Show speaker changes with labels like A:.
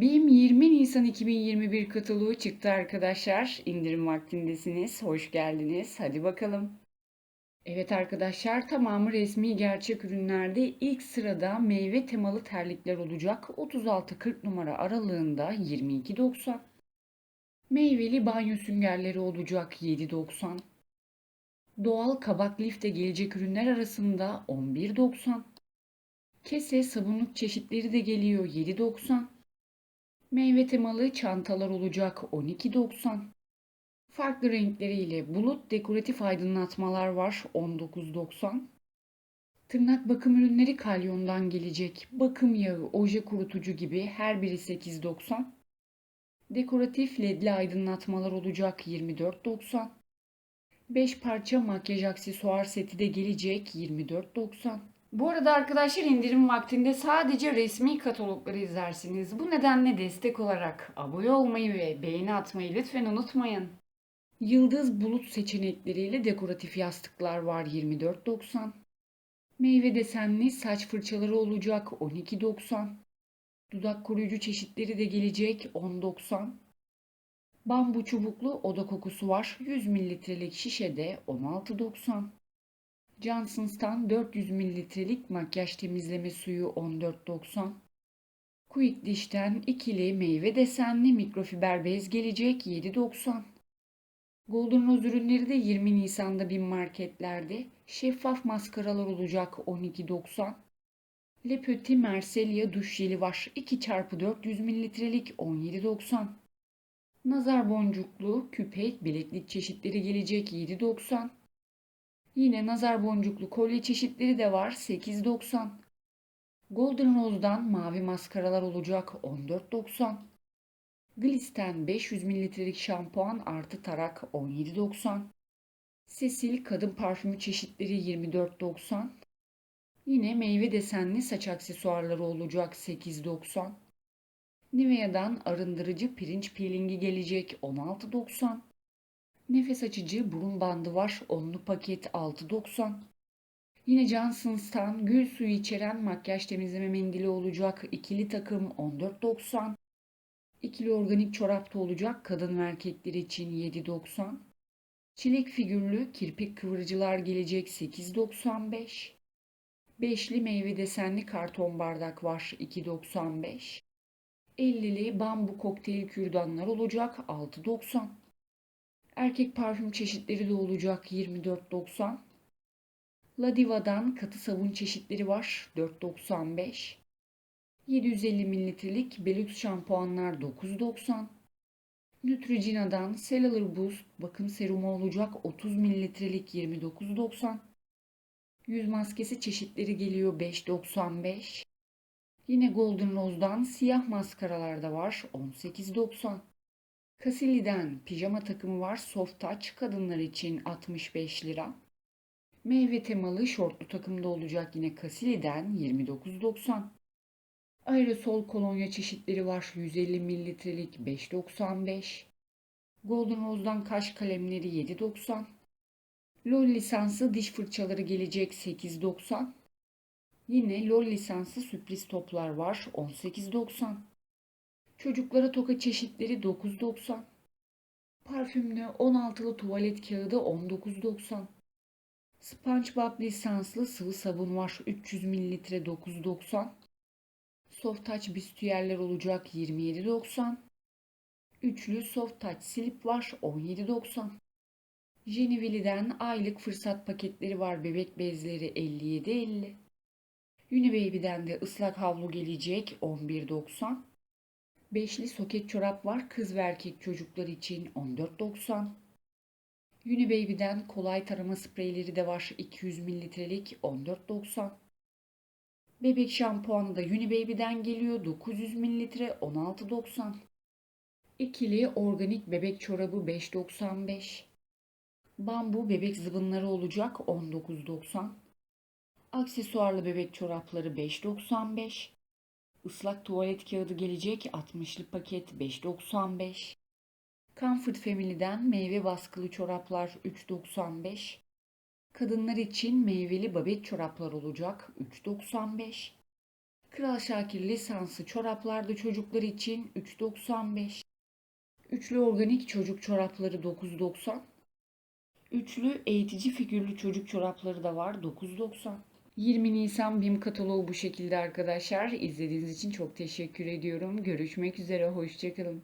A: BİM 20 Nisan 2021 kataloğu çıktı arkadaşlar. İndirim vaktindesiniz. Hoş geldiniz. Hadi bakalım. Evet arkadaşlar tamamı resmi gerçek ürünlerde ilk sırada meyve temalı terlikler olacak. 36-40 numara aralığında 22.90. Meyveli banyo süngerleri olacak 7.90. Doğal kabak lifte gelecek ürünler arasında 11.90. Kese sabunluk çeşitleri de geliyor 7.90. Meyve temalı çantalar olacak 12.90. Farklı renkleriyle bulut dekoratif aydınlatmalar var 19.90. Tırnak bakım ürünleri kalyondan gelecek. Bakım yağı, oje kurutucu gibi her biri 8.90. Dekoratif ledli aydınlatmalar olacak 24.90. 5 parça makyaj aksesuar seti de gelecek 24.90. Bu arada arkadaşlar indirim vaktinde sadece resmi katalogları izlersiniz. Bu nedenle destek olarak abone olmayı ve beğeni atmayı lütfen unutmayın. Yıldız bulut seçenekleriyle dekoratif yastıklar var 24.90. Meyve desenli saç fırçaları olacak 12.90. Dudak koruyucu çeşitleri de gelecek 10.90. Bambu çubuklu oda kokusu var 100 mililitrelik şişede 16.90. Johnson's'tan 400 mililitrelik makyaj temizleme suyu 14.90. Quick Dish'ten ikili meyve desenli mikrofiber bez gelecek 7.90. Golden Rose ürünleri de 20 Nisan'da bin marketlerde. Şeffaf maskaralar olacak 12.90. Le Petit Marcellia duş jeli var 2x400 mililitrelik 17.90. Nazar boncuklu küpe bileklik çeşitleri gelecek 7.90. Yine nazar boncuklu kolye çeşitleri de var 8.90. Golden Rose'dan mavi maskaralar olacak 14.90. Glisten 500 mililitrelik şampuan artı tarak 17.90. Cecil kadın parfümü çeşitleri 24.90. Yine meyve desenli saç aksesuarları olacak 8.90. Nivea'dan arındırıcı pirinç peelingi gelecek 16.90. Nefes açıcı burun bandı var. Onlu paket 6.90. Yine Johnson's'tan gül suyu içeren makyaj temizleme mendili olacak. ikili takım 14.90. İkili organik çorapta olacak kadın ve erkekler için 7.90. Çilek figürlü kirpik kıvırıcılar gelecek 8.95. Beşli meyve desenli karton bardak var 2.95. 50'li bambu kokteyl kürdanlar olacak 6.90. Erkek parfüm çeşitleri de olacak 24.90. La Diva'dan katı sabun çeşitleri var 4.95. 750 mililitrelik Belux şampuanlar 9.90. Neutrogena'dan Cellular Boost bakım serumu olacak 30 mililitrelik 29.90. Yüz maskesi çeşitleri geliyor 5.95. Yine Golden Rose'dan siyah maskaralar da var 18.90. Casilli'den pijama takımı var soft touch kadınlar için 65 lira. Meyve temalı şortlu takımda olacak yine Casilli'den 29.90. Aerosol kolonya çeşitleri var 150 mililitrelik 5.95. Golden Rose'dan kaş kalemleri 7.90. LOL lisanslı diş fırçaları gelecek 8.90. Yine LOL lisanslı sürpriz toplar var 18.90. Çocuklara toka çeşitleri 9.90. Parfümlü 16'lı tuvalet kağıdı 19.90. SpongeBob lisanslı sıvı sabun var 300 mililitre 9.90. Soft Touch büstiyerler olacak 27.90. Üçlü Soft Touch slip var 17.90. Jenivili'den aylık fırsat paketleri var bebek bezleri 57.50. Unibaby'den de ıslak havlu gelecek 11.90. Beşli soket çorap var kız ve erkek çocuklar için 14.90. Unibaby'den kolay tarama spreyleri de var 200 mililitrelik 14.90. Bebek şampuanı da Unibaby'den geliyor 900 mililitre 16.90. İkili organik bebek çorabı 5.95. Bambu bebek zıbınları olacak 19.90. Aksesuarlı bebek çorapları 5.95. Islak tuvalet kağıdı gelecek 60'lı paket 5.95. Comfort Family'den meyve baskılı çoraplar 3.95. Kadınlar için meyveli babet çoraplar olacak 3.95. Kral Şakir lisansı çoraplarda çocuklar için 3.95. Üçlü organik çocuk çorapları 9.90. Üçlü eğitici figürlü çocuk çorapları da var 9.90. 20 Nisan BİM kataloğu bu şekilde arkadaşlar. İzlediğiniz için çok teşekkür ediyorum. Görüşmek üzere, hoşçakalın.